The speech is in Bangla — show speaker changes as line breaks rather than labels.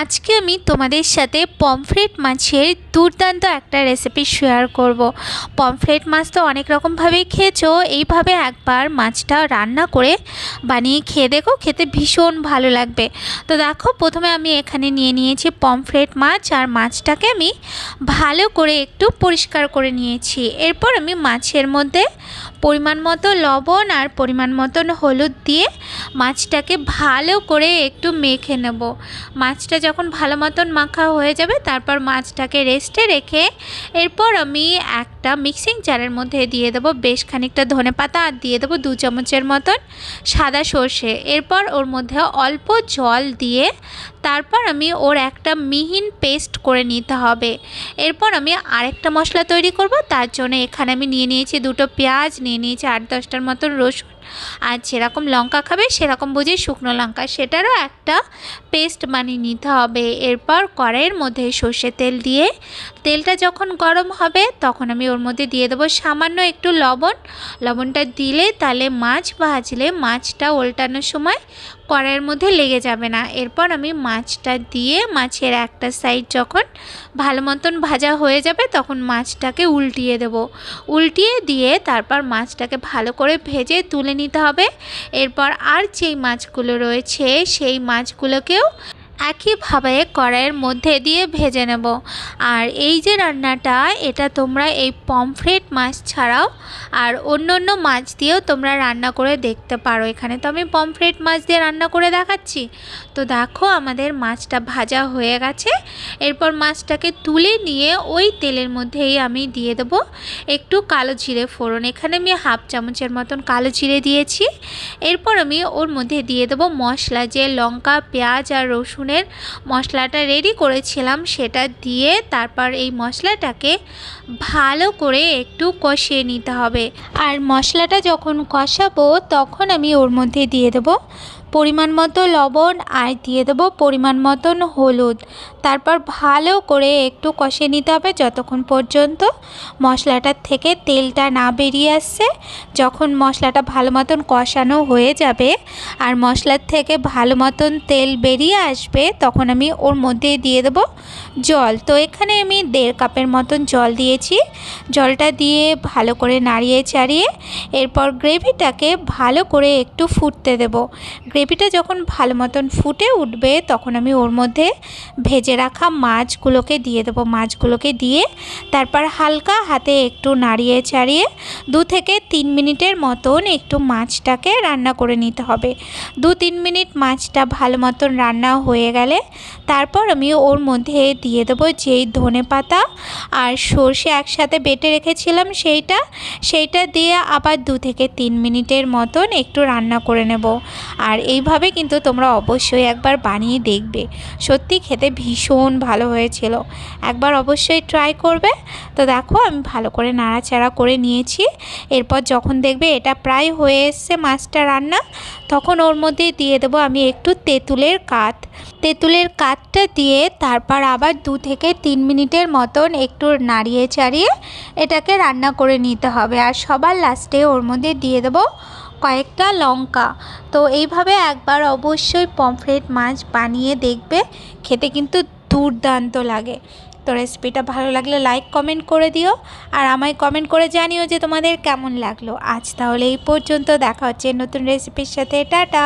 আজকে আমি তোমাদের সাথে পমফ্রেট মাছের দুর্দান্ত একটা রেসিপি শেয়ার করব। পমফ্রেট মাছ তো অনেক রকমভাবেই খেয়েছো, এইভাবে একবার মাছটা রান্না করে বানিয়ে খেয়ে দেখো, খেতে ভীষণ ভালো লাগবে। তো দেখো, প্রথমে আমি এখানে নিয়ে নিয়েছি পমফ্রেট মাছ আর মাছটাকে আমি ভালো করে একটু পরিষ্কার করে নিয়েছি। এরপর আমি মাছের মধ্যে পরিমাণ মতো লবণ আর পরিমাণ মতন হলুদ দিয়ে মাছটাকে ভালো করে একটু মেখে নেব। মাছটা যখন ভালো মতন মাখা হয়ে যাবে, তারপর মাছটাকে রেস্টে রেখে এরপর আমি একটা মিক্সিং জারের মধ্যে দিয়ে দেবো। বেশ খানিকটা ধনে পাতা আর দিয়ে দেবো দু চামচের মতন সাদা সর্ষে। এরপর ওর মধ্যে অল্প জল দিয়ে তারপর আমি ওর একটা মিহিন পেস্ট করে নিতে হবে। এরপর আমি আরেকটা মশলা তৈরি করব। তার জন্য এখানে আমি নিয়ে নিয়েছি দুটো পেঁয়াজ, নিয়ে নিয়েছি আট দশটার মতন রসুন। আর যেরকম লঙ্কা খাবে, সেরকম বুঝি শুকনো লঙ্কা। সেটারও একটা পেস্ট বানিয়ে নিতে হবে। এরপর কড়াইয়ের মধ্যে সর্ষে তেল দিয়ে তেলটা যখন গরম হবে, তখন আমি ওর মধ্যে দিয়ে দেবো সামান্য একটু লবণ। লবণটা দিলে তাহলে মাছ ভাজলে মাছটা ওল্টানোর সময় কড়াইয়ের মধ্যে লেগে যাবে না। এরপর আমি মাছটা দিয়ে মাছের একটা সাইড যখন ভালো মতন ভাজা হয়ে যাবে, তখন মাছটাকে উল্টিয়ে দেব। উল্টিয়ে দিয়ে তারপর মাছটাকে ভালো করে ভেজে তুলে নিতে হবে। এরপর আর যেই মাছগুলো রয়েছে, সেই মাছগুলোকেও একইভাবে কড়াইয়ের মধ্যে দিয়ে ভেজে নেব। আর এই যে রান্নাটা, এটা তোমরা এই পমফ্রেট মাছ ছাড়াও আর অন্য অন্য মাছ দিয়েও তোমরা রান্না করে দেখতে পারো এখানে। তো আমি পমফ্রেট মাছ দিয়ে রান্না করে দেখাচ্ছি। তো দেখো আমাদের মাছটা ভাজা হয়ে গেছে। এরপর মাছটাকে তুলে নিয়ে ওই তেলের মধ্যেই আমি দিয়ে দেবো একটু কালো জিরে ফোড়ন। এখানে আমি হাফ চামচের মতন কালো জিরে দিয়েছি। এরপর আমি ওর মধ্যে দিয়ে দেবো মশলা, যে লঙ্কা, পেঁয়াজ আর রসুনের মশলাটা রেডি করেছিলাম, সেটা দিয়ে তারপর এই মশলাটাকে ভালো করে একটু কষিয়ে নিতে হবে। আর মশলাটা যখন কষাবো, তখন আমি ওর মধ্যে দিয়ে দেবো পরিমাণ মতো লবণ আর দিয়ে দেবো পরিমাণ মতন হলুদ। তারপর ভালো করে একটু কষে নিতে হবে যতক্ষণ পর্যন্ত মশলাটার থেকে তেলটা না বেরিয়ে আসছে। যখন মশলাটা ভালো মতন কষানো হয়ে যাবে আর মশলার থেকে ভালো মতন তেল বেরিয়ে আসবে, তখন আমি ওর মধ্যে দিয়ে দেবো জল। তো এখানে আমি দেড় কাপের মতন জল দিয়েছি। জলটা দিয়ে ভালো করে নাড়িয়ে চাড়িয়ে এরপর গ্রেভিটাকে ভালো করে একটু ফুটতে দেবো। গ্রেভিটা যখন ভালো মতন ফুটে উঠবে, তখন আমি ওর মধ্যে ভেজে রাখা মাছগুলোকে দিয়ে দেবো। মাছগুলোকে দিয়ে তারপর হালকা হাতে একটু নাড়িয়ে চাড়িয়ে দু থেকে তিন মিনিটের মতন একটু মাছটাকে রান্না করে নিতে হবে। দু তিন মিনিট মাছটা ভালো মতন রান্না হয়ে গেলে তারপর আমি ওর মধ্যে দিয়ে দেবো যেই ধনে পাতা আর সর্ষে একসাথে বেটে রেখেছিলাম সেইটা সেইটা দিয়ে আবার দু থেকে তিন মিনিটের মতন একটু রান্না করে নেব। আর এইভাবে কিন্তু তোমরা অবশ্যই একবার বানিয়ে দেখবে। সত্যি খেতে ভীষণ ভালো হয়েছিল। একবার অবশ্যই ট্রাই করবে। তো দেখো আমি ভালো করে নাড়াচাড়া করে নিয়েছি। এরপর যখন দেখবে এটা প্রায় হয়ে এসছে মাছটা রান্না, তখন ওর মধ্যে দিয়ে দেবো আমি একটু তেঁতুলের কাত। তেঁতুলের কাতটা দিয়ে তারপর আবার দু থেকে তিন মিনিটের মতন একটু নাড়িয়ে চাড়িয়ে এটাকে রান্না করে নিতে হবে। আর সবার লাস্টে ওর মধ্যে দিয়ে দেবো কয়েকটা লঙ্কা। তো এইভাবে একবার অবশ্যই পমফ্রেট মাছ বানিয়ে দেখবে, খেতে কিন্তু দুর্দান্ত লাগে। তো রেসিপিটা ভালো লাগলে লাইক, কমেন্ট করে দিও। আর আমায় কমেন্ট করে জানিও যে তোমাদের কেমন লাগল। আজ তাহলে এই পর্যন্ত দেখা হচ্ছে নতুন রেসিপির সাথে। টাটা!